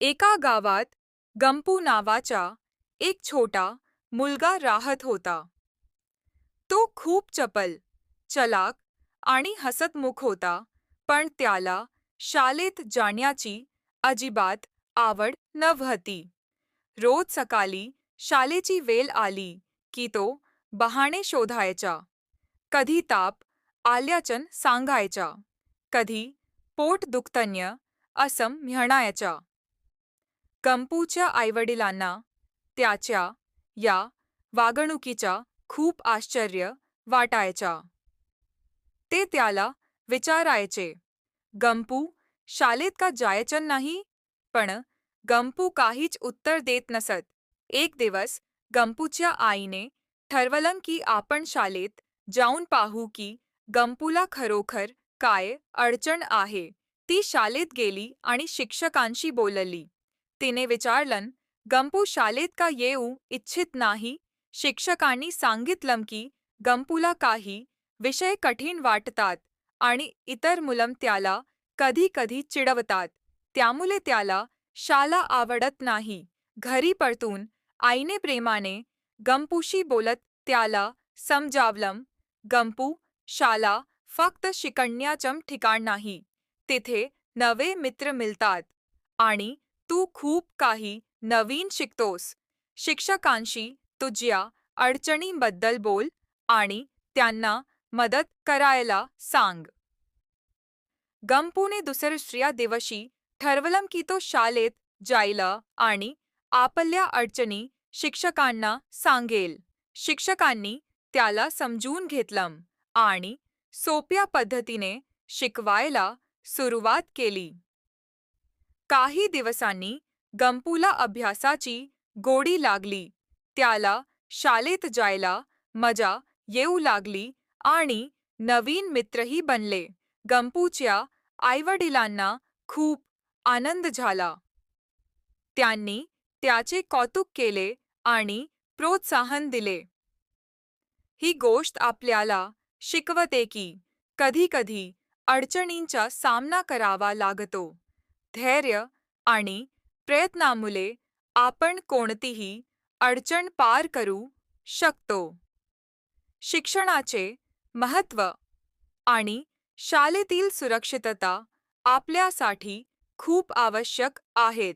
एका गावात गंपू नावाचा एक छोटा मुलगा राहत होता. तो खूप चपल चलाक आणि हसतमुख होता पण त्याला शाळेत जाण्याची अजिबात आवड नव्हती. रोज सकाळी शाळेची वेल आली की तो बहाणे शोधायचा. कधी ताप आल्याचन सांगायचा. कधी पोट दुखतन्य असं म्हणायचा. गंपूच्या आईवडिलांना त्याच्या या वागणुकीच्या खूप आश्चर्य वाटायच्या. ते त्याला विचारायचे गंपू शालेत का जायचं नाही? पण गंपू काहीच उत्तर देत नसत. एक दिवस गंपूच्या आईने ठरवलं की आपण शालेत जाऊन पाहू की गंपूला खरोखर काय अडचण आहे. ती शाळेत गेली आणि शिक्षकांशी बोलली. तिने विचारलं गंपू शालेत का येऊ इच्छित नाही? शिक्षकांनी सांगितलं की गंपूला काही विषय कठीण वाटतात आणि इतर मुलं त्याला कधी कधी चिडवतात. त्यामुळे त्याला शाला आवडत नाही. घरी परतून आईने प्रेमाने गंपूशी बोलत त्याला समजावलं गंपू शाला फक्त शिकण्याचं ठिकाण नाही. तिथे नवे मित्र मिळतात आणि तू खूप काही नवीन शिकतोस. शिक्षकांशी तुझ्या अडचणींबद्दल बोल आणि त्यांना मदत करायला सांग. गंपूने दुसऱ्या दिवशी ठरवलं की तो शाळेत जायला आणि आपल्या अडचणी शिक्षकांना सांगेल. शिक्षकांनी त्याला समजून घेतलं आणि सोप्या पद्धतीने शिकवायला सुरुवात केली. काही दिवसांनी गंपूला अभ्यासाची गोडी लागली. त्याला शाळेत जायला मजा येऊ लागली आणि नवीन मित्रही बनले. गंपूच्या आईवडिलांना खूप आनंद झाला. त्यांनी त्याचे कौतुक केले आणि प्रोत्साहन दिले. ही गोष्ट आपल्याला शिकवते की कधीकधी अडचणींचा सामना करावा लागतो. धैर्य आणि प्रयत्नामुळे आपण कोणतीही अडचण पार करू शकतो. शिक्षणाचे महत्त्व आणि शाळेतील सुरक्षितता आपल्यासाठी खूप आवश्यक आहेत.